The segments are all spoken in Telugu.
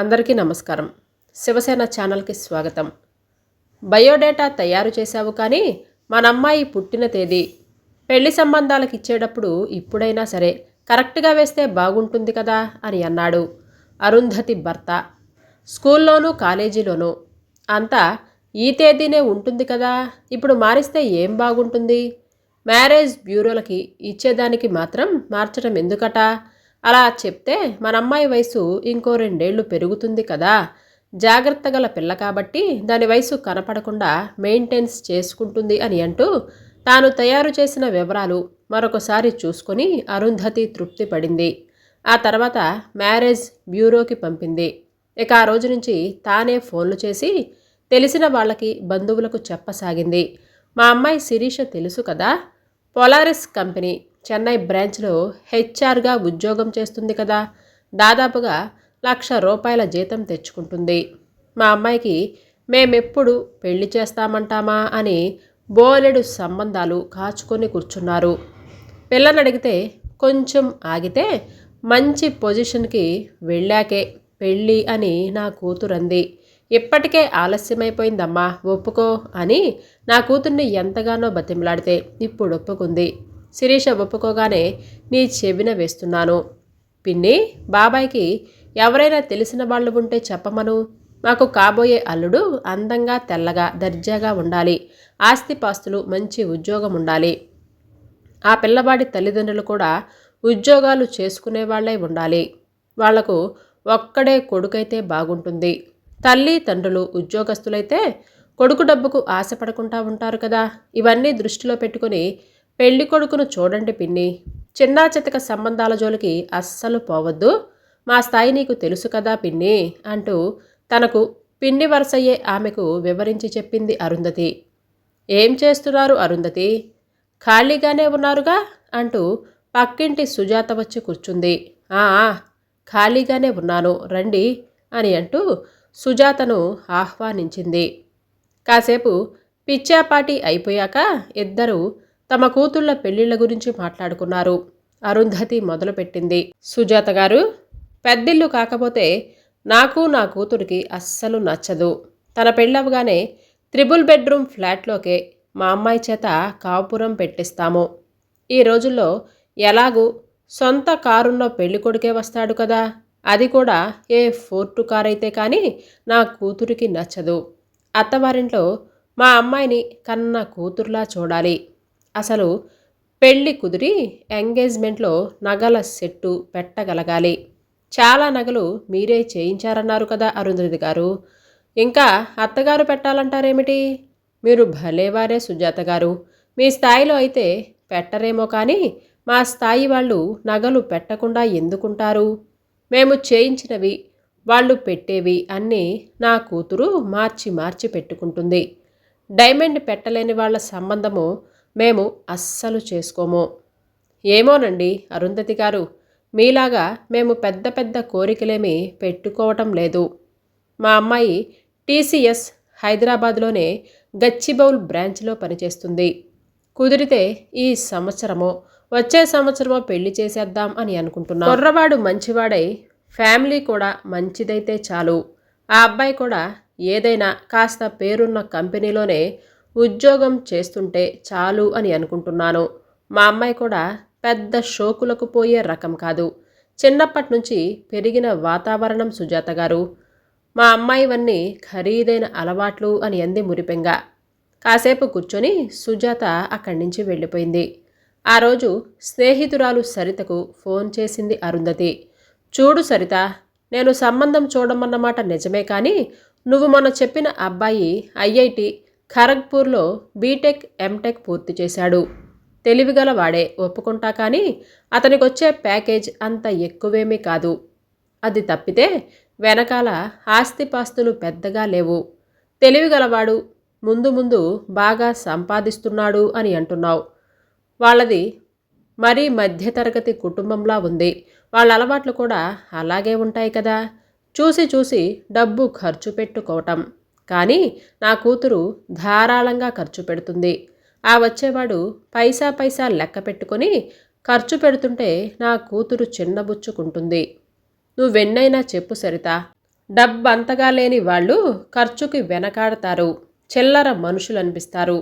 అందరికీ నమస్కారం. శివసేన ఛానల్కి స్వాగతం. బయోడేటా తయారు చేశావు కానీ మన అమ్మాయి పుట్టిన తేదీ పెళ్ళి సంబంధాలకు ఇచ్చేటప్పుడు ఇప్పుడైనా సరే కరెక్ట్గా వేస్తే బాగుంటుంది కదా అని అన్నాడు అరుంధతి భర్త. స్కూల్లోనూ కాలేజీలోనూ అంతా ఈ తేదీనే ఉంటుంది కదా ఇప్పుడు మారిస్తే ఏం బాగుంటుంది? మ్యారేజ్ బ్యూరోలకి ఇచ్చేదానికి మాత్రం మార్చడం ఎందుకట? అలా చెప్తే మన అమ్మాయి వయసు ఇంకో రెండేళ్ళు పెరుగుతుంది కదా. జాగ్రత్త గల పిల్ల కాబట్టి దాని వయసు కనపడకుండా మెయింటెన్స్ చేసుకుంటుంది అని అంటూ తాను తయారు చేసిన వివరాలు మరొకసారి చూసుకొని అరుంధతి తృప్తి పడింది. ఆ తర్వాత మ్యారేజ్ బ్యూరోకి పంపింది. ఇక ఆ రోజు నుంచి తానే ఫోన్లు చేసి తెలిసిన వాళ్ళకి బంధువులకు చెప్పసాగింది. మా అమ్మాయి శిరీష తెలుసు కదా? పొలారిస్ కంపెనీ చెన్నై బ్రాంచ్లో హెచ్ఆర్గా ఉద్యోగం చేస్తుంది కదా. దాదాపుగా లక్ష రూపాయల జీతం తెచ్చుకుంటుంది. మా అమ్మాయికి మేమెప్పుడు పెళ్ళి చేస్తామంటామా అని బోలెడు సంబంధాలు కాచుకొని కూర్చున్నారు. పిల్లని అడిగితే కొంచెం ఆగితే మంచి పొజిషన్కి వెళ్ళాకే పెళ్ళి అని నా కూతురంది ఇప్పటికే ఆలస్యమైపోయిందమ్మా ఒప్పుకో అని నా కూతుర్ని ఎంతగానో బతిమలాడితే ఇప్పుడు ఒప్పుకుంది. శిరీష ఒప్పుకోగానే నీ చెవిన వేస్తున్నాను. పిన్ని బాబాయ్కి ఎవరైనా తెలిసిన వాళ్ళు ఉంటే చెప్పమను. మాకు కాబోయే అల్లుడు అందంగా తెల్లగా దర్జాగా ఉండాలి. ఆస్తిపాస్తులు మంచి ఉద్యోగం ఉండాలి. ఆ పిల్లవాడి తల్లిదండ్రులు కూడా ఉద్యోగాలు చేసుకునే వాళ్ళై ఉండాలి. వాళ్ళకు ఒక్కడే కొడుకైతే బాగుంటుంది. తల్లి తండ్రులు ఉద్యోగస్తులైతే కొడుకు డబ్బుకు ఆశపడకుండా ఉంటారు కదా. ఇవన్నీ దృష్టిలో పెట్టుకుని పెళ్ళి కొడుకును చూడండి పిన్ని. చిన్నా చితక సంబంధాల జోలికి అస్సలు పోవద్దు. మా స్థాయి నీకు తెలుసు కదా పిన్ని అంటూ తనకు పిన్ని వరసయ్యే ఆమెకు వివరించి చెప్పింది అరుంధతి. ఏం చేస్తున్నారు అరుంధతి? ఖాళీగానే ఉన్నారుగా? అంటూ పక్కింటి సుజాత వచ్చి కూర్చుంది. ఆ ఖాళీగానే ఉన్నాను రండి అని అంటూ సుజాతను ఆహ్వానించింది. కాసేపు పిచ్చాపాటి అయిపోయాక ఇద్దరు తమ కూతుళ్ళ పెళ్ళిళ్ళ గురించి మాట్లాడుకున్నారు. అరుంధతి మొదలుపెట్టింది. సుజాత గారు పెద్దిల్లు కాకపోతే నాకు నా కూతురికి అస్సలు నచ్చదు. తన పెళ్ళవగానే త్రిబుల్ బెడ్రూమ్ ఫ్లాట్లోకే మా అమ్మాయి చేత కాపురం పెట్టిస్తాము. ఈ రోజుల్లో ఎలాగూ సొంత కారున్న పెళ్ళికొడుకే వస్తాడు కదా. అది కూడా ఏ ఫోర్టు కార్ అయితే కానీ నా కూతురికి నచ్చదు. అత్తవారింట్లో మా అమ్మాయిని కన్న కూతురులా చూడాలి. అసలు పెళ్ళి కుదిరి ఎంగేజ్మెంట్లో నగల సెట్టు పెట్టగలగాలి. చాలా నగలు మీరే చేయించారన్నారు కదా అరుంధతి గారు. ఇంకా అత్తగారు పెట్టాలంటారేమిటి? మీరు భలేవారే సుజాత గారు. మీ స్థాయిలో అయితే పెట్టరేమో కానీ మా స్థాయి వాళ్ళు నగలు పెట్టకుండా ఎందుకుంటారు? మేము చేయించినవి వాళ్ళు పెట్టేవి అన్నీ నా కూతురు మార్చి మార్చి పెట్టుకుంటుంది. డైమండ్ పెట్టలేని వాళ్ళ సంబంధము మేము అస్సలు చేసుకోము. ఏమోనండి అరుంధతి గారు మీలాగా మేము పెద్ద పెద్ద కోరికలేమీ పెట్టుకోవటం లేదు. మా అమ్మాయి టీసీఎస్ హైదరాబాద్లోనే గచ్చిబౌల్ బ్రాంచ్లో పనిచేస్తుంది. కుదిరితే ఈ సంవత్సరమో వచ్చే సంవత్సరమో పెళ్ళి చేసేద్దాం అని అనుకుంటున్నా. కుర్రవాడు మంచివాడై ఫ్యామిలీ కూడా మంచిదైతే చాలు. ఆ అబ్బాయి కూడా ఏదైనా కాస్త పేరున్న కంపెనీలోనే ఉద్యోగం చేస్తుంటే చాలు అని అనుకుంటున్నాను. మా అమ్మాయి కూడా పెద్ద షోకులకు పోయే రకం కాదు. చిన్నప్పటి నుంచి పెరిగిన వాతావరణం సుజాత గారు. మా అమ్మాయివన్నీ ఖరీదైన అలవాట్లు అని అంది మురిపెంగా. కాసేపు కూర్చొని సుజాత అక్కడి నుంచి వెళ్ళిపోయింది. ఆ రోజు స్నేహితురాలు సరితకు ఫోన్ చేసింది అరుంధతి. చూడు సరిత నేను సంబంధం చూడమన్నమాట నిజమే కానీ నువ్వు మొన్న చెప్పిన అబ్బాయి ఐఐటి ఖరగ్పూర్లో బీటెక్ ఎంటెక్ పూర్తి చేశాడు. తెలివిగల వాడే ఒప్పుకుంటా కానీ అతనికి వచ్చే ప్యాకేజ్ అంత ఎక్కువేమీ కాదు. అది తప్పితే వెనకాల ఆస్తిపాస్తులు పెద్దగా లేవు. తెలివిగలవాడు ముందు ముందు బాగా సంపాదిస్తున్నాడు అని అంటున్నావు. వాళ్ళది మరీ మధ్యతరగతి కుటుంబంలా ఉంది. వాళ్ళ అలవాట్లు కూడా అలాగే ఉంటాయి కదా. చూసి చూసి డబ్బు ఖర్చు పెట్టుకోవటం. కానీ నా కూతురు ధారాళంగా ఖర్చు పెడుతుంది. ఆ వచ్చేవాడు పైసా పైసా లెక్క పెట్టుకొని ఖర్చు పెడుతుంటే నా కూతురు చిన్నబుచ్చుకుంటుంది నువ్వెన్నైనా చెప్పు సరిత. డబ్బు అంతగా లేని వాళ్ళు ఖర్చుకి వెనకాడతారు. చిల్లర మనుషులు అనిపిస్తారు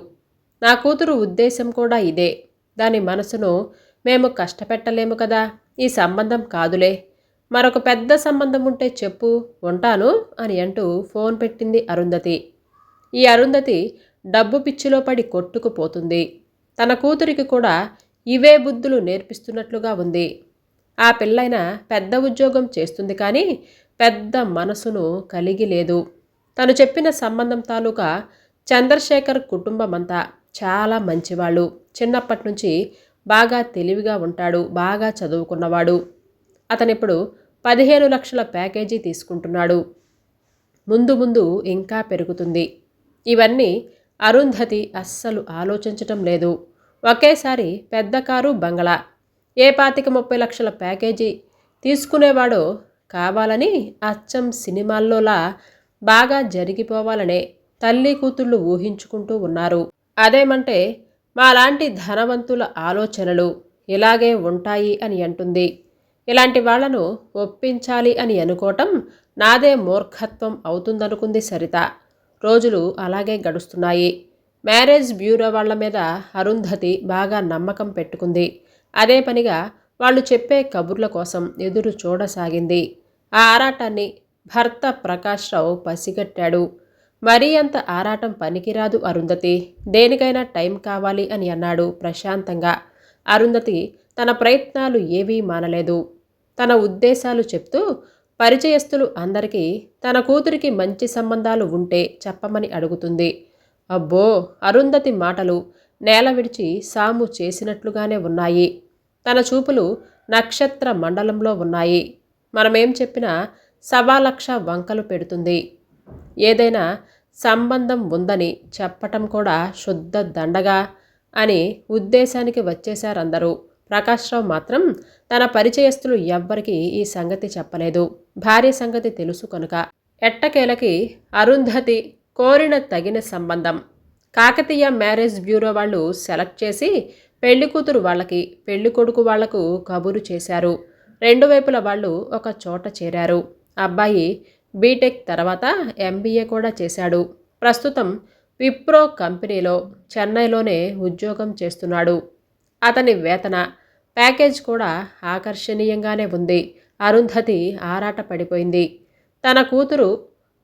నా కూతురు ఉద్దేశం కూడా ఇదే. దాని మనసును మేము కష్టపెట్టలేము కదా. ఈ సంబంధం కాదులే. మరొక పెద్ద సంబంధం ఉంటే చెప్పు ఉంటాను అని అంటూ ఫోన్ పెట్టింది అరుంధతి. ఈ అరుంధతి డబ్బు పిచ్చిలో పడి కొట్టుకుపోతుంది. తన కూతురికి కూడా ఇవే బుద్ధులు నేర్పిస్తున్నట్లుగా ఉంది. ఆ పిల్లైన పెద్ద ఉద్యోగం చేస్తుంది కానీ పెద్ద మనసును కలిగి లేదు. తను చెప్పిన సంబంధం తాలూకా చంద్రశేఖర్ కుటుంబమంతా చాలా మంచివాళ్ళు. చిన్నప్పటి నుంచి బాగా తెలివిగా ఉంటాడు బాగా చదువుకున్నవాడు. అతనిప్పుడు పదిహేను లక్షల ప్యాకేజీ తీసుకుంటున్నాడు. ముందు ముందు ఇంకా పెరుగుతుంది. ఇవన్నీ అరుంధతి అస్సలు ఆలోచించటం లేదు. ఒకేసారి పెద్ద కారు బంగళా ఏ పాతిక ముప్పై లక్షల ప్యాకేజీ తీసుకునేవాడో కావాలని అచ్చం సినిమాల్లోలా బాగా జరిగిపోవాలనే తల్లి కూతుళ్ళు ఊహించుకుంటూ ఉన్నారు. అదేమంటే మాలాంటి ధనవంతుల ఆలోచనలు ఇలాగే ఉంటాయి అని అంటుంది. ఇలాంటి వాళ్ళను ఒప్పించాలి అని అనుకోవటం నాదే మూర్ఖత్వం అవుతుందనుకుంది సరిత. రోజులు అలాగే గడుస్తున్నాయి. మ్యారేజ్ బ్యూరో వాళ్ళ మీద అరుంధతి బాగా నమ్మకం పెట్టుకుంది. అదే పనిగా వాళ్ళు చెప్పే కబుర్ల కోసం ఎదురు చూడసాగింది. ఆ ఆరాటాన్ని భర్త ప్రకాష్ రావు పసిగట్టాడు. మరీ అంత ఆరాటం పనికిరాదు అరుంధతి. దేనికైనా టైం కావాలి అని అన్నాడు ప్రశాంతంగా. అరుంధతి తన ప్రయత్నాలు ఏవీ మానలేదు. తన ఉద్దేశాలు చెప్తూ పరిచయస్తులు అందరికీ తన కూతురికి మంచి సంబంధాలు ఉంటే చెప్పమని అడుగుతుంది. అబ్బో! అరుంధతి మాటలు నేల విడిచి సాము చేసినట్లుగానే ఉన్నాయి. తన చూపులు నక్షత్ర మండలంలో ఉన్నాయి. మనమేం చెప్పినా సవాలక్ష వంకలు పెడుతుంది. ఏదైనా సంబంధం ఉందని చెప్పటం కూడా శుద్ధ దండగా అని ఉద్దేశానికి వచ్చేశారందరూ. ప్రకాశ్రావు మాత్రం తన పరిచయస్తులు ఎవ్వరికీ ఈ సంగతి చెప్పలేదు. భార్య సంగతి తెలుసు కనుక ఎట్టకేలకి అరుంధతి కోరిన తగిన సంబంధం. కాకతీయ మ్యారేజ్ బ్యూరో వాళ్ళు సెలెక్ట్ చేసి పెళ్ళి కూతురు వాళ్ళకి పెళ్ళి కొడుకు వాళ్ళకు కబురు చేశారు. రెండు వైపుల వాళ్ళు ఒక చోట చేరారు. అబ్బాయి బీటెక్ తర్వాత ఎంబీఏ కూడా చేశాడు. ప్రస్తుతం విప్రో కంపెనీలో చెన్నైలోనే ఉద్యోగం చేస్తున్నాడు. అతని వేతన ప్యాకేజ్ కూడా ఆకర్షణీయంగానే ఉంది. అరుంధతి ఆరాట పడిపోయింది. తన కూతురు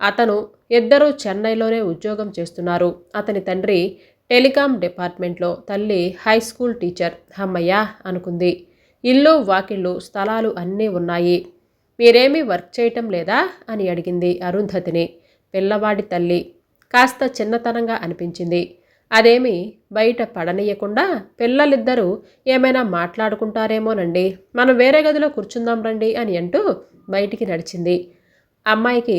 అతను ఇద్దరూ చెన్నైలోనే ఉద్యోగం చేస్తున్నారు. అతని తండ్రి టెలికాం డిపార్ట్మెంట్లో తల్లి హై స్కూల్ టీచర్ హమ్మయ్యా అనుకుంది. ఇల్లు వాకిళ్ళు స్థలాలు అన్నీ ఉన్నాయి. మీరేమీ వర్క్ చేయటం లేదా? అని అడిగింది అరుంధతిని. పిల్లవాడి తల్లి. కాస్త చిన్నతనంగా అనిపించింది. అదేమి బయట పడనీయకుండా పిల్లలిద్దరూ ఏమైనా మాట్లాడుకుంటారేమోనండి. మనం వేరే గదిలో కూర్చుందాం రండి అని అంటూ బయటికి నడిచింది. అమ్మాయికి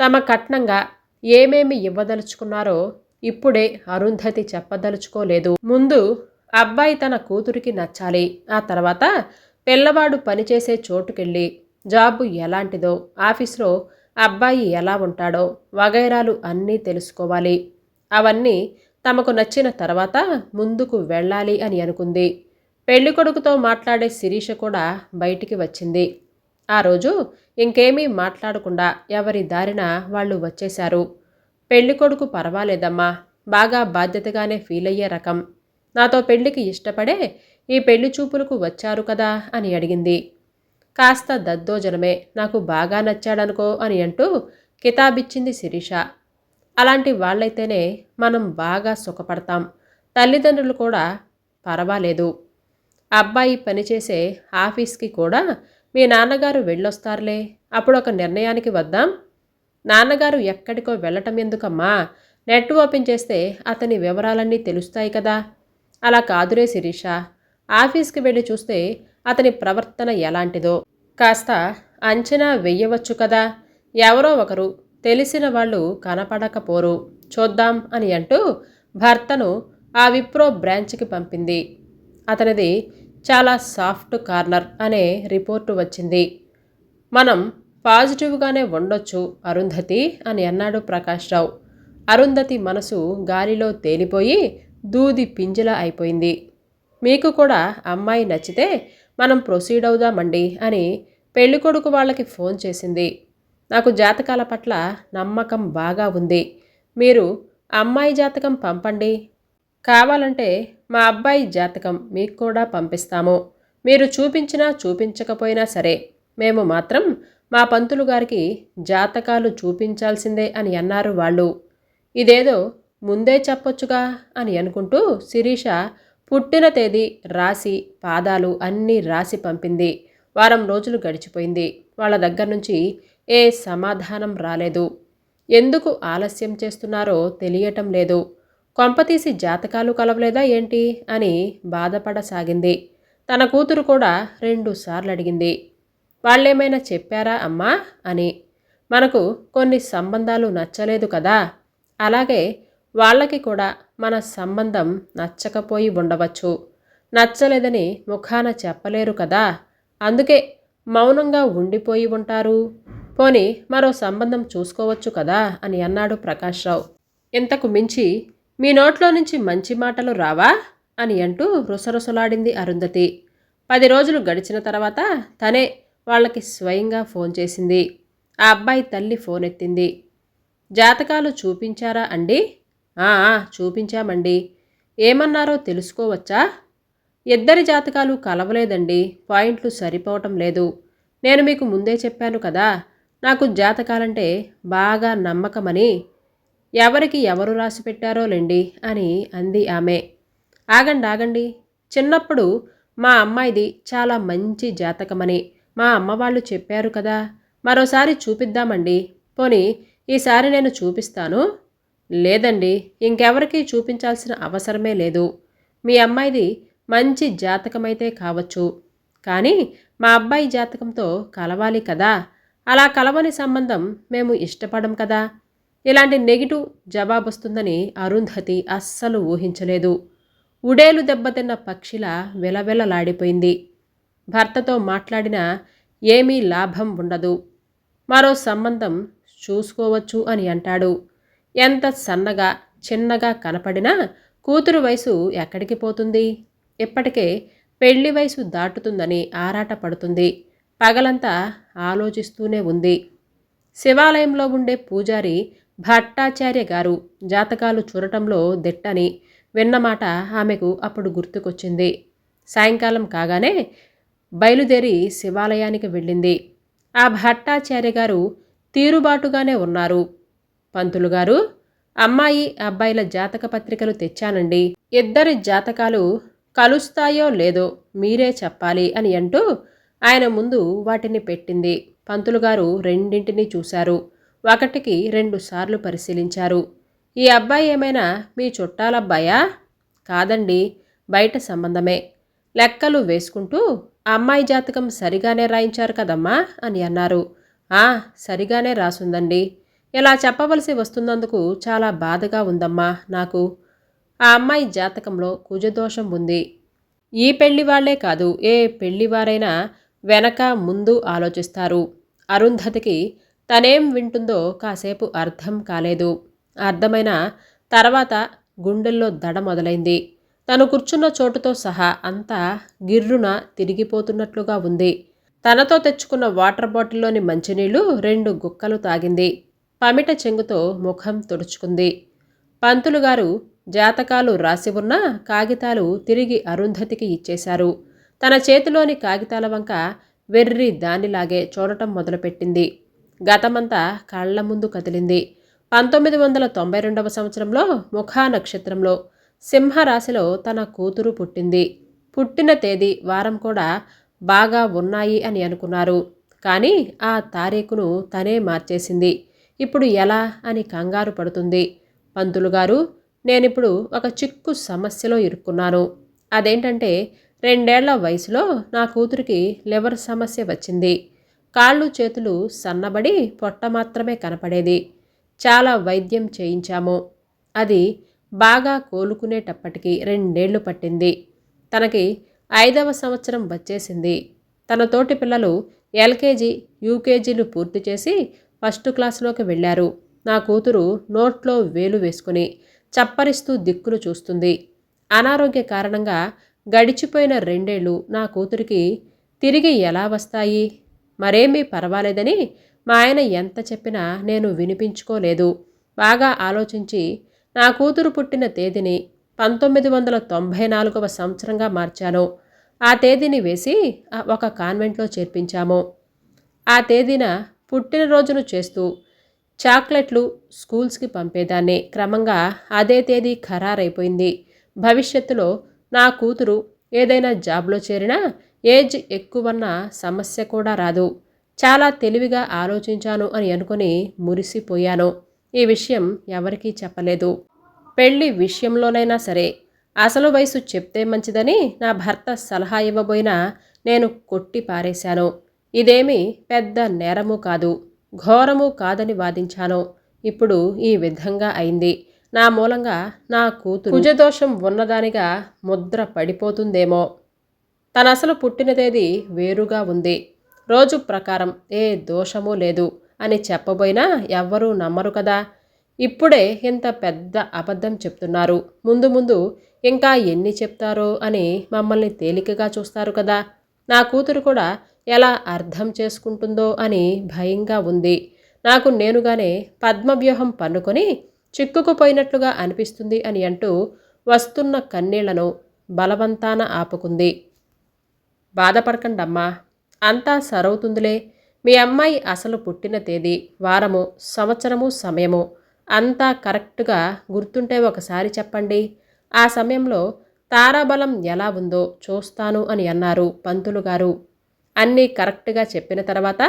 తమ కట్నంగా ఏమేమి ఇవ్వదలుచుకున్నారో ఇప్పుడే అరుంధతి చెప్పదలుచుకోలేదు. ముందు అబ్బాయి తన కూతురికి నచ్చాలి. ఆ తర్వాత పిల్లవాడు పనిచేసే చోటుకెళ్ళి జాబు ఎలాంటిదో ఆఫీస్లో అబ్బాయి ఎలా ఉంటాడో వగైరాలు అన్నీ తెలుసుకోవాలి. అవన్నీ తమకు నచ్చిన తర్వాత ముందుకు వెళ్ళాలి అని అనుకుంది. పెళ్ళికొడుకుతో మాట్లాడే శిరీష కూడా బయటికి వచ్చింది. ఆ రోజు ఇంకేమీ మాట్లాడకుండా ఎవరి దారిన వాళ్ళు వచ్చేశారు. పెళ్ళికొడుకు పర్వాలేదమ్మా బాగా బాధ్యతగానే ఫీల్ అయ్యే రకం. నాతో పెళ్ళికి ఇష్టపడే ఈ పెళ్ళి చూపులకు వచ్చారు కదా అని అడిగింది. కాస్త దద్దోజనమే నాకు బాగా నచ్చాడనుకో అని అంటూ కితాబిచ్చింది శిరీష. అలాంటి వాళ్ళైతేనే మనం బాగా సుఖపడతాం. తల్లిదండ్రులు కూడా పర్వాలేదు. అబ్బాయి పనిచేసే ఆఫీస్కి కూడా మీ నాన్నగారు వెళ్ళొస్తారులే. అప్పుడు ఒక నిర్ణయానికి వద్దాం. నాన్నగారు ఎక్కడికో వెళ్ళటం ఎందుకమ్మా? నెట్ ఓపెన్ చేస్తే అతని వివరాలన్నీ తెలుస్తాయి కదా. అలా కాదురే శిరీష. ఆఫీస్కి వెళ్ళి చూస్తే అతని ప్రవర్తన ఎలాంటిదో. కాస్త అంచనా వెయ్యవచ్చు కదా. ఎవరో ఒకరు తెలిసిన వాళ్ళు కనపడకపోరు. చూద్దాం అని అంటూ భర్తను ఆ విప్రో బ్రాంచ్కి పంపింది. అతనిది చాలా సాఫ్ట్ కార్నర్ అనే రిపోర్టు వచ్చింది. మనం పాజిటివ్గానే ఉండొచ్చు అరుంధతి అని అన్నాడు ప్రకాష్ రావు. అరుంధతి మనసు గాలిలో తేలిపోయి దూది పింజల అయిపోయింది. మీకు కూడా అమ్మాయి నచ్చితే మనం ప్రొసీడ్ అవుదామండి అని పెళ్ళికొడుకు వాళ్ళకి ఫోన్ చేసింది. నాకు జాతకాల పట్ల నమ్మకం బాగా ఉంది. మీరు అమ్మాయి జాతకం పంపండి. కావాలంటే మా అబ్బాయి జాతకం మీకు కూడా పంపిస్తాము. మీరు చూపించినా చూపించకపోయినా సరే మేము మాత్రం మా పంతులు గారికి జాతకాలు చూపించాల్సిందే అని అన్నారు వాళ్ళు. ఇదేదో ముందే చెప్పొచ్చుగా అని అనుకుంటూ శిరీష పుట్టిన తేదీ రాసి పాదాలు అన్నీ రాసి పంపింది. వారం రోజులు గడిచిపోయింది. వాళ్ళ దగ్గర నుంచి ఏ సమాధానం రాలేదు. ఎందుకు ఆలస్యం చేస్తున్నారో తెలియటం లేదు. కొంపతీసి జాతకాలు కలవలేదా ఏంటి? అని బాధపడసాగింది. తన కూతురు కూడా రెండు సార్లు అడిగింది. వాళ్ళేమైనా చెప్పారా అమ్మా? అని. మనకు కొన్ని సంబంధాలు నచ్చలేదు కదా? అలాగే వాళ్ళకి కూడా మన సంబంధం నచ్చకపోయి ఉండవచ్చు. నచ్చలేదని ముఖాన చెప్పలేరు కదా? అందుకే మౌనంగా ఉండిపోయి ఉంటారు. పోని మరో సంబంధం చూసుకోవచ్చు కదా అని అన్నాడు ప్రకాశ్రావు. ఇంతకు మించి మీ నోట్లో నుంచి మంచి మాటలు రావా? అని అంటూ రుసరుసలాడింది అరుంధతి. పది రోజులు గడిచిన తర్వాత తనే వాళ్ళకి స్వయంగా ఫోన్ చేసింది. ఆ అబ్బాయి తల్లి ఫోన్ ఎత్తింది జాతకాలు చూపించారా అండి? ఆ, చూపించామండి. ఏమన్నారో తెలుసుకోవచ్చా? ఇద్దరి జాతకాలు కలవలేదండి. పాయింట్లు సరిపోవటం లేదు. నేను మీకు ముందే చెప్పాను కదా నాకు జాతకాలంటే బాగా నమ్మకమని ఎవరికి ఎవరు రాసి పెట్టారో లేండి అని అంది ఆమె. ఆగండి ఆగండి. చిన్నప్పుడు మా అమ్మాయిది చాలా మంచి జాతకమని మా అమ్మ వాళ్ళు చెప్పారు కదా. మరోసారి చూపిద్దామండి. పోనీ ఈసారి నేను చూపిస్తాను? లేదండి ఇంకెవరికీ చూపించాల్సిన అవసరమే లేదు. మీ అమ్మాయిది మంచి జాతకమైతే కావచ్చు. కానీ మా అబ్బాయి జాతకంతో కలవాలి కదా. అలా కలవని సంబంధం మేము ఇష్టపడం కదా? ఇలాంటి నెగిటివ్ జవాబు వస్తుందని అరుంధతి అస్సలు ఊహించలేదు. ఉడేలు దెబ్బతిన్న పక్షిలా వెలవెలలాడిపోయింది. భర్తతో మాట్లాడినా ఏమీ లాభం ఉండదు. మరో సంబంధం చూసుకోవచ్చు అని అంటాడు. ఎంత సన్నగా చిన్నగా కనపడినా కూతురు వయసు ఎక్కడికి పోతుంది? ఇప్పటికే పెళ్ళి వయసు దాటుతుందని ఆరాట పడుతుంది పగలంతా ఆలోచిస్తూనే ఉంది. శివాలయంలో ఉండే పూజారి భట్టాచార్య గారు జాతకాలు చూడటంలో దిట్టని విన్నమాట ఆమెకు అప్పుడు గుర్తుకొచ్చింది. సాయంకాలం కాగానే బయలుదేరి శివాలయానికి వెళ్ళింది. ఆ భట్టాచార్య గారు తీరుబాటుగానే ఉన్నారు. పంతులు గారు అమ్మాయి అబ్బాయిల జాతక పత్రికలు తెచ్చానండి. ఇద్దరి జాతకాలు కలుస్తాయో లేదో మీరే చెప్పాలి అని అంటూ ఆయన ముందు వాటిని పెట్టింది. పంతులుగారు రెండింటినీ చూశారు. ఒకటికి రెండు సార్లు పరిశీలించారు. ఈ అబ్బాయి ఏమైనా మీ చుట్టాలబ్బాయా? కాదండి బయట సంబంధమే. లెక్కలు వేసుకుంటూ అమ్మాయి జాతకం సరిగానే రాయించారు కదమ్మా అని అన్నారు. ఆ సరిగానే రాసుందండి. ఇలా చెప్పవలసి వస్తున్నందుకు చాలా బాధగా ఉందమ్మా నాకు. ఆ అమ్మాయి జాతకంలో కుజదోషం ఉంది. ఈ పెళ్ళి వాళ్ళే కాదు ఏ పెళ్ళివారైనా వెనక ముందు ఆలోచిస్తారు. అరుంధతికి తనేం వింటుందో కాసేపు అర్థం కాలేదు. అర్థమైన తర్వాత గుండెల్లో దడ మొదలైంది. తను కూర్చున్న చోటుతో సహా అంతా గిర్రున తిరిగిపోతున్నట్లుగా ఉంది. తనతో తెచ్చుకున్న వాటర్ బాటిల్లోని మంచినీళ్ళు రెండు గుక్కలు తాగింది. పమిట చెంగుతో ముఖం తుడుచుకుంది. పంతులుగారు జాతకాలు రాసి ఉన్న కాగితాలు తిరిగి అరుంధతికి ఇచ్చేశారు. తన చేతిలోని కాగితాల వంక వెర్రి దానిలాగే చూడటం మొదలుపెట్టింది. గతమంతా కళ్ళ ముందు కదిలింది. పంతొమ్మిది వందల తొంభై రెండవ సంవత్సరంలో ముఖా నక్షత్రంలో సింహరాశిలో తన కూతురు పుట్టింది. పుట్టిన తేదీ వారం కూడా బాగా ఉన్నాయి అని అనుకున్నారు. కానీ ఆ తారీఖును తనే మార్చేసింది. ఇప్పుడు ఎలా అని కంగారు పడుతుంది. పంతులు గారు నేనిప్పుడు ఒక చిక్కు సమస్యలో ఇరుక్కున్నాను. అదేంటంటే రెండేళ్ళ వయసులో నా కూతురికి లివర్ సమస్య వచ్చింది. కాళ్ళు చేతులు సన్నబడి పొట్ట మాత్రమే కనపడేది. చాలా వైద్యం చేయించాము. అది బాగా కోలుకునేటప్పటికి రెండేళ్ళు పట్టింది. తనకి ఐదవ సంవత్సరం వచ్చేసింది. తన తోటి పిల్లలు ఎల్కేజీ యూకేజీలు పూర్తి చేసి ఫస్ట్ క్లాస్లోకి వెళ్ళారు. నా కూతురు నోట్లో వేలు వేసుకుని చప్పరిస్తూ దిక్కులు చూస్తుంది. అనారోగ్య కారణంగా గడిచిపోయిన రెండేళ్ళు నా కూతురికి తిరిగి ఎలా వస్తాయి? మరేమీ పర్వాలేదని మా ఆయన ఎంత చెప్పినా నేను వినిపించుకోలేదు. బాగా ఆలోచించి నా కూతురు పుట్టిన తేదీని పంతొమ్మిది వందల తొంభై నాలుగవ సంవత్సరంగా మార్చాను. ఆ తేదీని వేసి ఒక కాన్వెంట్లో చేర్పించాము. ఆ తేదీన పుట్టినరోజును చేస్తూ చాక్లెట్లు స్కూల్స్కి పంపేదాన్ని. క్రమంగా అదే తేదీ ఖరారైపోయింది. భవిష్యత్తులో నా కూతురు ఏదైనా జాబ్లో చేరినా ఏజ్ ఎక్కువన్న సమస్య కూడా రాదు. చాలా తెలివిగా ఆలోచించాను అని అనుకుని మురిసిపోయాను. ఈ విషయం ఎవరికీ చెప్పలేదు. పెళ్ళి విషయంలోనైనా సరే అసలు వయసు చెప్తే మంచిదని నా భర్త సలహా ఇవ్వబోయినా నేను కొట్టి పారేశాను. ఇదేమీ పెద్ద నేరము కాదు ఘోరము కాదని వాదించాను. ఇప్పుడు ఈ విధంగా అయింది. నా మూలంగా నా కూతురు కుజదోషం ఉన్నదానిగా ముద్ర పడిపోతుందేమో. తన అసలు పుట్టిన తేదీ వేరుగా ఉంది. రోజు ప్రకారం ఏ దోషము లేదు అని చెప్పబోయినా ఎవ్వరూ నమ్మరు కదా. ఇప్పుడే ఇంత పెద్ద అబద్ధం చెప్తున్నారు. ముందు ముందు ఇంకా ఎన్ని చెప్తారో అని మమ్మల్ని తేలికగా చూస్తారు కదా. నా కూతురు కూడా ఎలా అర్థం చేసుకుంటుందో అని భయంగా ఉంది. నాకు నేనుగానే పద్మవ్యూహం పన్నుకొని చిక్కుకుపోయినట్లుగా అనిపిస్తుంది అని అంటూ వస్తున్న కన్నీళ్ళను బలవంతాన ఆపుకుంది. బాధపడకండమ్మా అంతా సరవుతుందిలే. మీ అమ్మాయి అసలు పుట్టిన తేదీ వారము సంవత్సరము సమయము అంతా కరెక్ట్గా గుర్తుంటే ఒకసారి చెప్పండి. ఆ సమయంలో తారాబలం ఎలా ఉందో చూస్తాను అని అన్నారు పంతులు గారు. అన్నీ కరెక్ట్గా చెప్పిన తర్వాత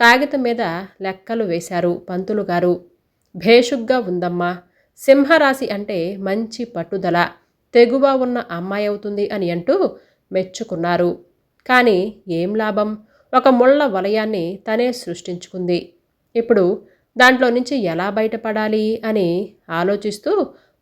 కాగితం మీద లెక్కలు వేశారు పంతులు గారు. భేషుగ్గా ఉందమ్మా. సింహరాశి అంటే మంచి పట్టుదల. తెగువ ఉన్న అమ్మాయి అవుతుంది అని అంటూ మెచ్చుకున్నారు. కానీ ఏం లాభం? ఒక ముళ్ళ వలయాన్ని తనే సృష్టించుకుంది. ఇప్పుడు దాంట్లో నుంచి ఎలా బయటపడాలి అని ఆలోచిస్తూ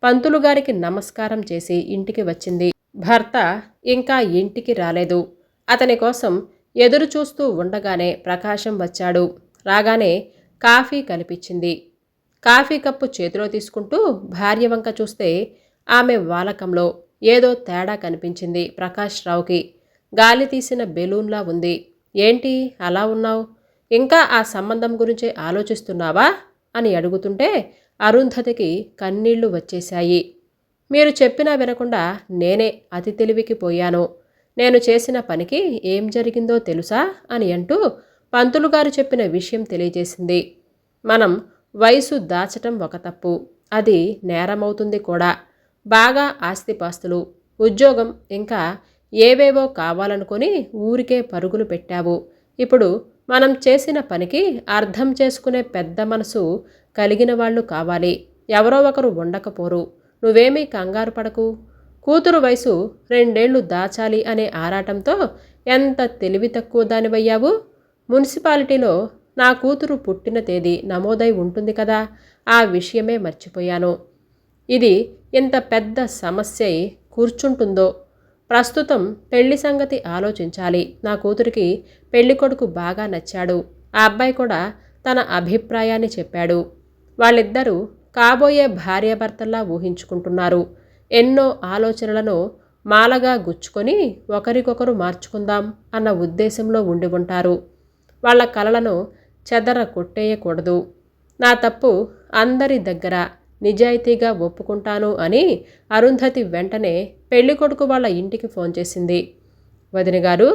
పంతులు గారికి నమస్కారం చేసి ఇంటికి వచ్చింది. భర్త ఇంకా ఇంటికి రాలేదు. అతని కోసం ఎదురు చూస్తూ ఉండగానే ప్రకాశం వచ్చాడు. రాగానే కాఫీ కనిపించింది కాఫీ కప్పు చేతిలో తీసుకుంటూ భార్య వంక చూస్తే ఆమె వాలకంలో ఏదో తేడా కనిపించింది ప్రకాష్ రావుకి. గాలి తీసిన బెలూన్లా ఉంది. ఏంటి? అలా ఉన్నావు? ఇంకా ఆ సంబంధం గురించే ఆలోచిస్తున్నావా? అని అడుగుతుంటే అరుంధతికి కన్నీళ్ళు వచ్చేశాయి. మీరు చెప్పినా వినకుండా నేనే అతి తెలివికి పోయాను. నేను చేసిన పనికి ఏం జరిగిందో తెలుసా? అని అంటూ పంతులు గారు చెప్పిన విషయం తెలియజేసింది. మనం వయసు దాచటం ఒక తప్పు. అది నేరమవుతుంది కూడా. బాగా ఆస్తిపాస్తులు ఉద్యోగం ఇంకా ఏవేవో కావాలనుకొని ఊరికే పరుగులు పెట్టావు. ఇప్పుడు మనం చేసిన పనికి అర్థం చేసుకునే పెద్ద మనసు కలిగిన వాళ్ళు కావాలి. ఎవరో ఒకరు ఉండకపోరు. నువ్వేమీ కంగారు పడకు. కూతురు వయసు రెండేళ్ళు దాచాలి అనే ఆరాటంతో ఎంత తెలివి తక్కువ దానివయ్యావు? మున్సిపాలిటీలో నా కూతురు పుట్టిన తేదీ నమోదై ఉంటుంది కదా ఆ విషయమే మర్చిపోయాను. ఇది ఇంత పెద్ద సమస్య కూర్చుంటుందో. ప్రస్తుతం పెళ్ళి సంగతి ఆలోచించాలి. నా కూతురికి పెళ్ళి కొడుకు బాగా నచ్చాడు. ఆ అబ్బాయి కూడా తన అభిప్రాయాన్ని చెప్పాడు. వాళ్ళిద్దరూ కాబోయే భార్యాభర్తల్లా ఊహించుకుంటున్నారు. ఎన్నో ఆలోచనలను మాలగా గుచ్చుకొని ఒకరికొకరు మార్చుకుందాం అన్న ఉద్దేశంలో ఉండి ఉంటారు. వాళ్ళ కలలను చెదర కొట్టేయకూడదు. నా తప్పు అందరి దగ్గర నిజాయితీగా ఒప్పుకుంటాను అని అరుంధతి వెంటనే పెళ్ళికొడుకు వాళ్ళ ఇంటికి ఫోన్ చేసింది. వదినగారు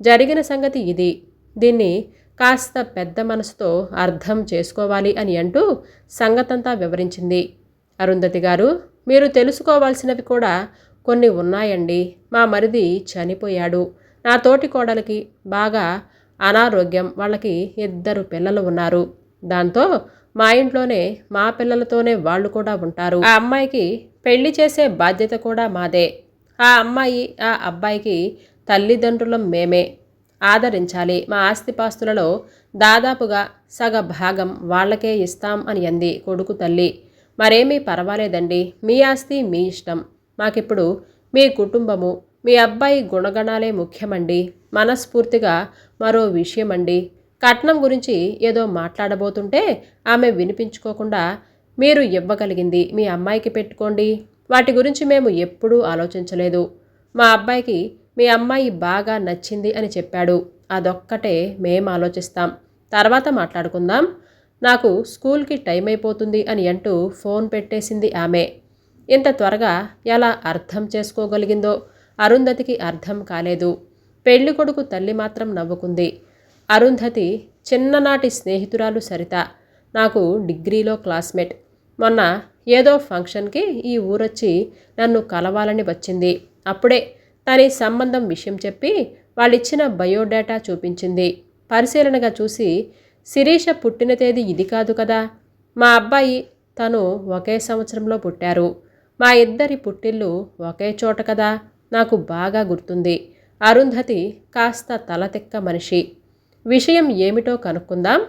జరిగిన సంగతి ఇది. దీన్ని కాస్త పెద్ద మనసుతో అర్థం చేసుకోవాలి అని అంటూ సంగతంతా వివరించింది. అరుంధతి గారు మీరు తెలుసుకోవాల్సినవి కూడా కొన్ని ఉన్నాయండి. మా మరిది చనిపోయాడు. నా తోటి కోడలికి బాగా అనారోగ్యం. వాళ్ళకి ఇద్దరు పిల్లలు ఉన్నారు. దాంతో మా ఇంట్లోనే మా పిల్లలతోనే వాళ్ళు కూడా ఉంటారు. ఆ అమ్మాయికి పెళ్ళి చేసే బాధ్యత కూడా మాదే. ఆ అమ్మాయి ఆ అబ్బాయికి తల్లిదండ్రులం మేమే. ఆదరించాలి. మా ఆస్తిపాస్తులలో దాదాపుగా సగ భాగం వాళ్ళకే ఇస్తాం అని అంది కొడుకు తల్లి. మరేమీ పర్వాలేదండి. మీ ఆస్తి మీ ఇష్టం. మాకిప్పుడు మీ కుటుంబము మీ అబ్బాయి గుణగణాలే ముఖ్యమండి మనస్ఫూర్తిగా మరో విషయమండి. కట్నం గురించి ఏదో మాట్లాడబోతుంటే ఆమె వినిపించుకోకుండా మీరు ఇవ్వగలిగింది మీ అమ్మాయికి పెట్టుకోండి. వాటి గురించి మేము ఎప్పుడూ ఆలోచించలేదు. మా అబ్బాయికి మీ అమ్మాయి బాగా నచ్చింది అని చెప్పాడు. అదొక్కటే మేం ఆలోచిస్తాం. తర్వాత మాట్లాడుకుందాం. నాకు స్కూల్కి టైం అయిపోతుంది అని అంటూ ఫోన్ పెట్టేసింది ఆమె. ఇంత త్వరగా ఎలా అర్థం చేసుకోగలిగిందో అరుంధతికి అర్థం కాలేదు. పెళ్ళి కొడుకు తల్లి మాత్రం నవ్వుకుంది. అరుంధతి చిన్ననాటి స్నేహితురాలు సరిత నాకు డిగ్రీలో క్లాస్మేట్. మొన్న ఏదో ఫంక్షన్కి ఈ ఊరొచ్చి నన్ను కలవాలని వచ్చింది. అప్పుడే తని సంబంధం విషయం చెప్పి వాళ్ళిచ్చిన బయోడేటా చూపించింది. పరిశీలనగా చూసి శిరీష పుట్టిన తేదీ ఇది కాదు కదా? మా అబ్బాయి తను ఒకే సంవత్సరంలో పుట్టారు. మా ఇద్దరి పుట్టిల్లు ఒకే చోట కదా? నాకు బాగా గుర్తుంది. అరుంధతి కాస్త తలతెక్క మనిషి. విషయం ఏమిటో కనుక్కుందాం.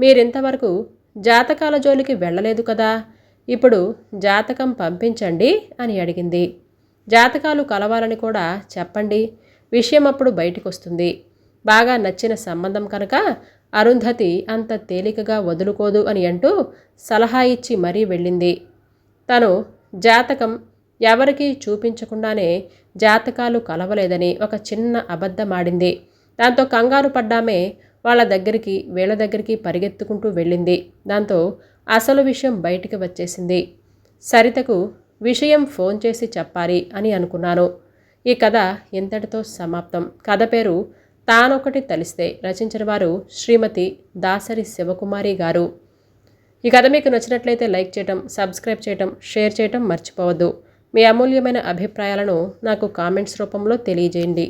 మీరింతవరకు జాతకాల జోలికి వెళ్ళలేదు కదా? ఇప్పుడు జాతకం పంపించండి అని అడిగింది. జాతకాలు కలవాలని కూడా చెప్పండి. విషయం అప్పుడు బయటకొస్తుంది. బాగా నచ్చిన సంబంధం కనుక అరుంధతి అంత తేలికగా వదులుకోదు అని అంటూ సలహా ఇచ్చి మరీ వెళ్ళింది. తను జాతకం ఎవరికీ చూపించకుండానే జాతకాలు కలవలేదని ఒక చిన్న అబద్ధమాడింది. దాంతో కంగారు పడ్డామే వాళ్ళ దగ్గరికి వీళ్ళ దగ్గరికి పరిగెత్తుకుంటూ వెళ్ళింది. దాంతో అసలు విషయం బయటికి వచ్చేసింది. సరితకు విషయం ఫోన్ చేసి చెప్పాలి అని అనుకున్నాను. ఈ కథ ఇంతటితో సమాప్తం. కథ పేరు తానొకటి తలిస్తే రచించిన వారు శ్రీమతి దాసరి శివకుమారి గారు. ఈ కథ మీకు నచ్చినట్లయితే లైక్ చేయటం సబ్స్క్రైబ్ చేయటం షేర్ చేయటం మర్చిపోవద్దు. మీ అమూల్యమైన అభిప్రాయాలను నాకు కామెంట్స్ రూపంలో తెలియజేయండి.